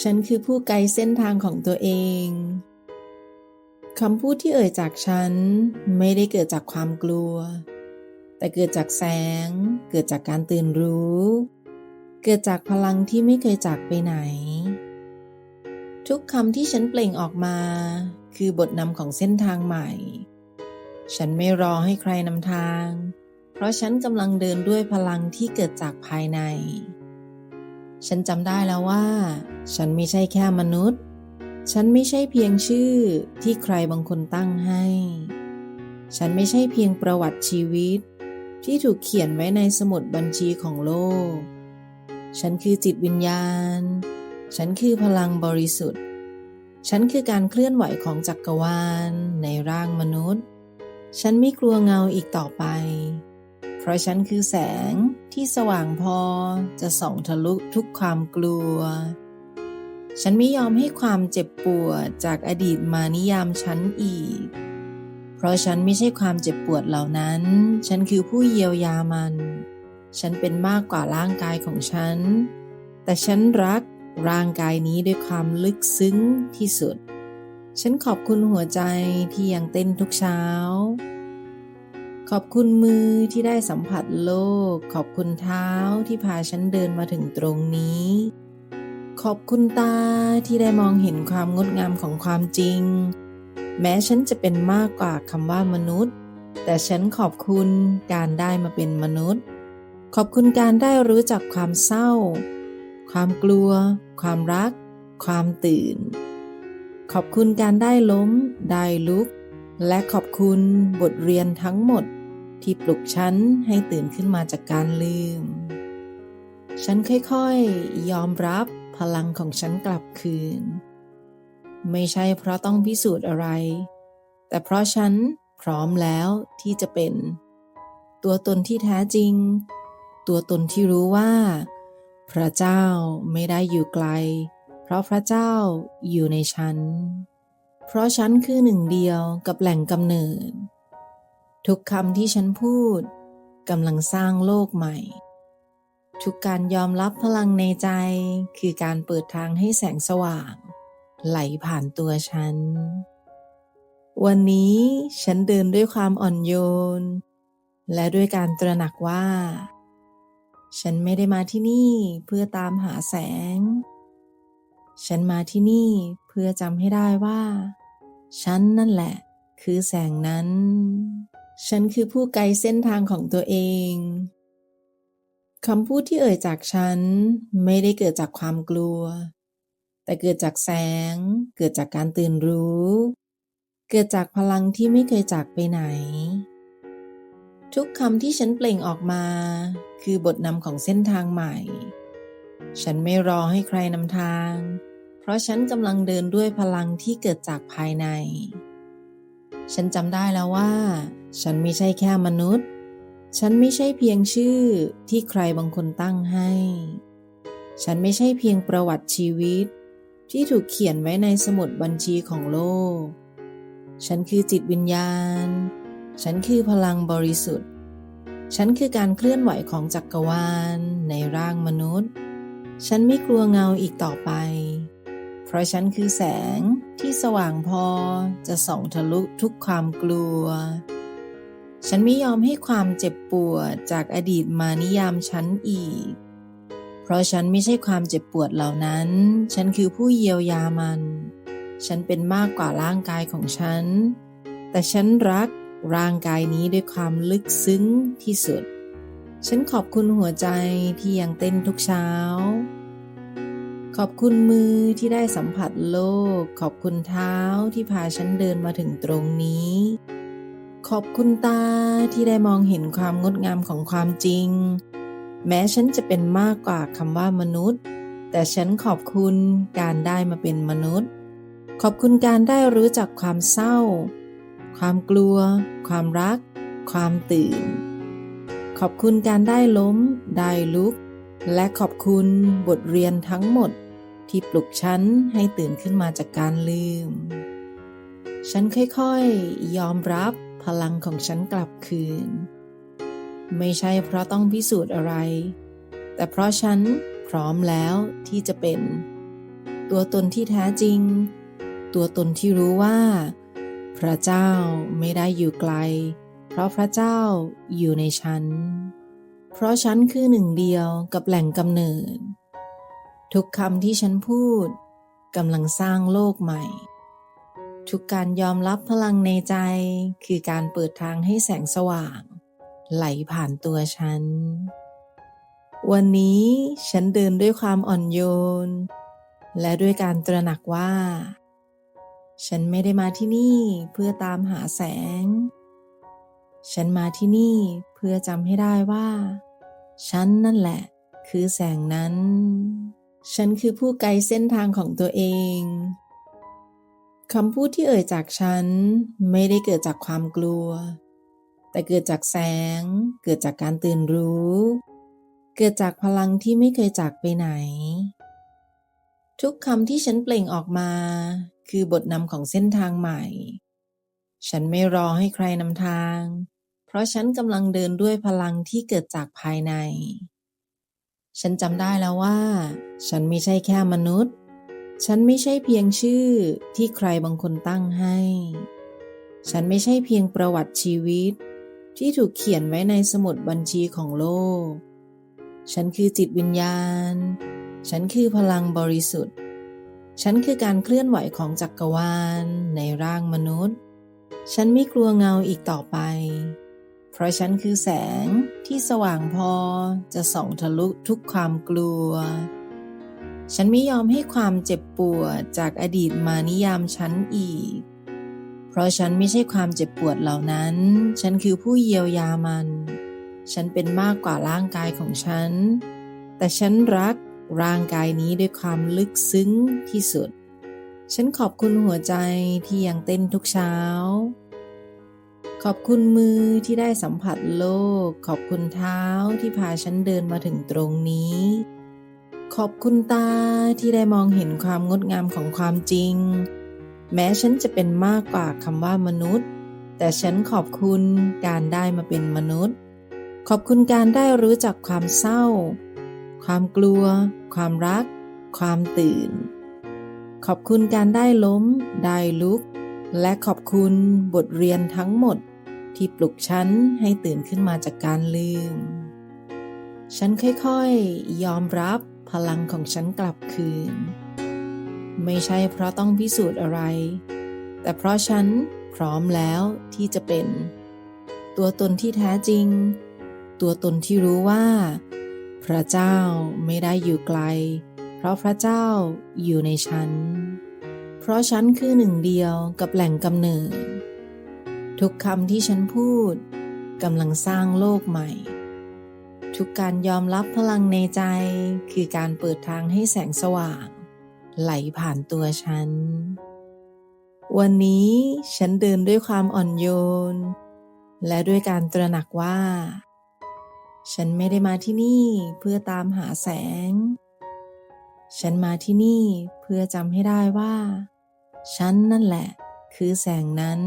ฉันคือผู้ไกด์เส้นทางของตัวเองคำพูดที่เอ่ยจากฉันไม่ได้เกิดจากความกลัว แต่เกิดจากแสง เกิดจากการตื่นรู้ เกิดจากพลังที่ไม่เคยจากไปไหน ทุกคำที่ฉันเปล่งออกมา คือบทนำของเส้นทางใหม่ ฉันไม่รอให้ใครนำทาง เพราะฉันกำลังเดินด้วยพลังที่เกิดจากภายใน ฉันจำได้แล้วว่า ฉันไม่ใช่แค่มนุษย์ ฉันไม่ใช่เพียงชื่อที่ใครบางคนตั้งให้ ฉันไม่ใช่เพียงประวัติชีวิต ที่ถูกเขียนไว้ในสมุดบัญชีของโลก ฉันคือจิตวิญญาณ ฉันคือพลังบริสุทธิ์ ฉันคือการเคลื่อนไหวของจักรวาลในร่างมนุษย์ ฉันไม่กลัวเงาอีกต่อไป เพราะฉันคือแสงที่สว่างพอจะส่องทะลุทุกความกลัว ฉันไม่ยอมให้ความเจ็บปวดจากอดีตมานิยามฉันอีก เพราะฉันไม่ใช่ความเจ็บปวดเหล่านั้น ฉันคือผู้เยียวยามัน ฉันเป็นมากกว่าร่างกายของฉัน แต่ฉันรักร่างกายนี้ด้วยความลึกซึ้งที่สุด ฉันขอบคุณหัวใจที่ยังเต้นทุกเช้า ขอบคุณมือที่ได้สัมผัสโลก ขอบคุณเท้าที่พาฉันเดินมาถึงตรงนี้ ขอบคุณตาที่ได้มองเห็นความงดงามของความจริง แม้ฉันจะเป็นมากกว่าคำว่ามนุษย์ แต่ฉันขอบคุณการได้มาเป็นมนุษย์ ขอบคุณการได้รู้จักความเศร้า ความกลัว ความรัก ความตื่น ขอบคุณการได้ล้ม ได้ลุก และขอบคุณบทเรียนทั้งหมดที่ปลุกฉันให้ตื่นขึ้นมาจากการลืม ฉันค่อยๆ ยอมรับ พลังของฉันกลับคืน ไม่ใช่เพราะต้องพิสูจน์อะไร แต่เพราะฉันพร้อมแล้วที่จะเป็น ตัวตนที่แท้จริง ตัวตนที่รู้ว่า พระเจ้าไม่ได้อยู่ไกล เพราะพระเจ้าอยู่ในฉัน เพราะฉันคือหนึ่งเดียวกับแหล่งกำเนิด ทุกคำที่ฉันพูดกำลังสร้างโลกใหม่ ทุกการยอมรับพลังในใจ คือการเปิดทางให้แสงสว่าง ไหลผ่านตัวฉัน วันนี้ฉันเดินด้วยความอ่อนโยน และด้วยการตระหนักว่า ฉันไม่ได้มาที่นี่เพื่อตามหาแสง ฉันมาที่นี่เพื่อจำให้ได้ว่า ฉันนั่นแหละ คือแสงนั้น ฉันคือผู้ไกด์เส้นทางของตัวเอง คำพูดที่เอ่ยจากฉันไม่ได้เกิดจากความกลัว แต่เกิดจากแสง เกิดจากการตื่นรู้ เกิดจากพลังที่ไม่เคยจากไปไหน ทุกคำที่ฉันเปล่งออกมา คือบทนำของเส้นทางใหม่ ฉันไม่รอให้ใครนำทาง เพราะฉันกำลังเดินด้วยพลังที่เกิดจากภายใน ฉันจำได้แล้วว่า ฉันไม่ใช่แค่มนุษย์ ฉันไม่ใช่เพียงชื่อที่ใครบางคนตั้งให้ ฉันไม่ใช่เพียงประวัติชีวิต ที่ถูกเขียนไว้ในสมุดบัญชีของโลก ฉันคือจิตวิญญาณ ฉันคือพลังบริสุทธิ์ ฉันคือการเคลื่อนไหวของจักรวาลในร่างมนุษย์ ฉันไม่กลัวเงาอีกต่อไป เพราะฉันคือแสงที่สว่างพอจะส่องทะลุทุกความกลัว ฉันไม่ยอมให้ความเจ็บปวดจากอดีตมานิยามฉันอีก เพราะฉันไม่ใช่ความเจ็บปวดเหล่านั้น ฉันคือผู้เยียวยามัน ฉันเป็นมากกว่าร่างกายของฉัน แต่ฉันรักร่างกายนี้ด้วยความลึกซึ้งที่สุด ฉันขอบคุณหัวใจที่ยังเต้นทุกเช้า ขอบคุณมือที่ได้สัมผัสโลก ขอบคุณเท้าที่พาฉันเดินมาถึงตรงนี้ ขอบคุณตาที่ได้มองเห็นความงดงามของความจริง แม้ฉันจะเป็นมากกว่าคำว่ามนุษย์ แต่ฉันขอบคุณการได้มาเป็นมนุษย์ ขอบคุณการได้รู้จักความเศร้า ความกลัว ความรัก ความตื่น ขอบคุณการได้ล้ม ได้ลุก และขอบคุณบทเรียนทั้งหมดที่ปลุกฉันให้ตื่นขึ้นมาจากการลืม ฉันค่อยๆ ยอมรับ พลังของฉันกลับคืน ไม่ใช่เพราะต้องพิสูจน์อะไร แต่เพราะฉันพร้อมแล้วที่จะเป็น ตัวตนที่แท้จริง ตัวตนที่รู้ว่า พระเจ้าไม่ได้อยู่ไกล เพราะพระเจ้าอยู่ในฉัน เพราะฉันคือหนึ่งเดียวกับแหล่งกำเนิด ทุกคำที่ฉันพูดกำลังสร้างโลกใหม่ ทุกการยอมรับพลังในใจคือการเปิดทางให้แสงสว่าง ไหลผ่านตัวฉัน วันนี้ฉันเดินด้วยความอ่อนโยน และด้วยการตระหนักว่า ฉันไม่ได้มาที่นี่เพื่อตามหาแสง ฉันมาที่นี่เพื่อจำให้ได้ว่า ฉันนั่นแหละคือแสงนั้น ฉันคือผู้ไกด์เส้นทางของตัวเอง คำพูดที่เอ่ยจากฉันไม่ได้เกิดจากความกลัว แต่เกิดจากแสง เกิดจากการตื่นรู้ เกิดจากพลังที่ไม่เคยจากไปไหน ทุกคำที่ฉันเปล่งออกมา คือบทนำของเส้นทางใหม่ ฉันไม่รอให้ใครนำทาง เพราะฉันกำลังเดินด้วยพลังที่เกิดจากภายใน ฉันจำได้แล้วว่า ฉันไม่ใช่แค่มนุษย์ ฉันไม่ใช่เพียงชื่อที่ใครบางคนตั้งให้ ฉันไม่ใช่เพียงประวัติชีวิต ที่ถูกเขียนไว้ในสมุดบัญชีของโลก ฉันคือจิตวิญญาณ ฉันคือพลังบริสุทธิ์ ฉันคือการเคลื่อนไหวของจักรวาลในร่างมนุษย์ ฉันไม่กลัวเงาอีกต่อไป เพราะฉันคือแสงที่สว่างพอจะส่องทะลุทุกความกลัว ฉันไม่ยอมให้ความเจ็บปวดจากอดีตมานิยามฉันอีก เพราะฉันไม่ใช่ความเจ็บปวดเหล่านั้น ฉันคือผู้เยียวยามัน ฉันเป็นมากกว่าร่างกายของฉัน แต่ฉันรักร่างกายนี้ด้วยความลึกซึ้งที่สุด ฉันขอบคุณหัวใจที่ยังเต้นทุกเช้า ขอบคุณมือที่ได้สัมผัสโลก ขอบคุณเท้าที่พาฉันเดินมาถึงตรงนี้ ขอบคุณตาที่ได้มองเห็นความงดงามของความจริง แม้ฉันจะเป็นมากกว่าคำว่ามนุษย์ แต่ฉันขอบคุณการได้มาเป็นมนุษย์ ขอบคุณการได้รู้จักความเศร้า ความกลัว ความรัก ความตื่น ขอบคุณการได้ล้ม ได้ลุก และขอบคุณบทเรียนทั้งหมดที่ปลุกฉันให้ตื่นขึ้นมาจากการลืม ฉันค่อยๆ ยอมรับ พลังของฉันกลับคืน ไม่ใช่เพราะต้องพิสูจน์อะไร แต่เพราะฉันพร้อมแล้วที่จะเป็น ตัวตนที่แท้จริง ตัวตนที่รู้ว่า พระเจ้าไม่ได้อยู่ไกล เพราะพระเจ้าอยู่ในฉัน เพราะฉันคือหนึ่งเดียวกับแหล่งกำเนิด ทุกคำที่ฉันพูดกำลังสร้างโลกใหม่ ทุกการยอมรับพลังในใจ คือการเปิดทางให้แสงสว่าง ไหลผ่านตัวฉัน วันนี้ฉันเดินด้วยความอ่อนโยน และด้วยการตระหนักว่า ฉันไม่ได้มาที่นี่เพื่อตามหาแสง ฉันมาที่นี่เพื่อจำให้ได้ว่า ฉันนั่นแหละ คือแสงนั้น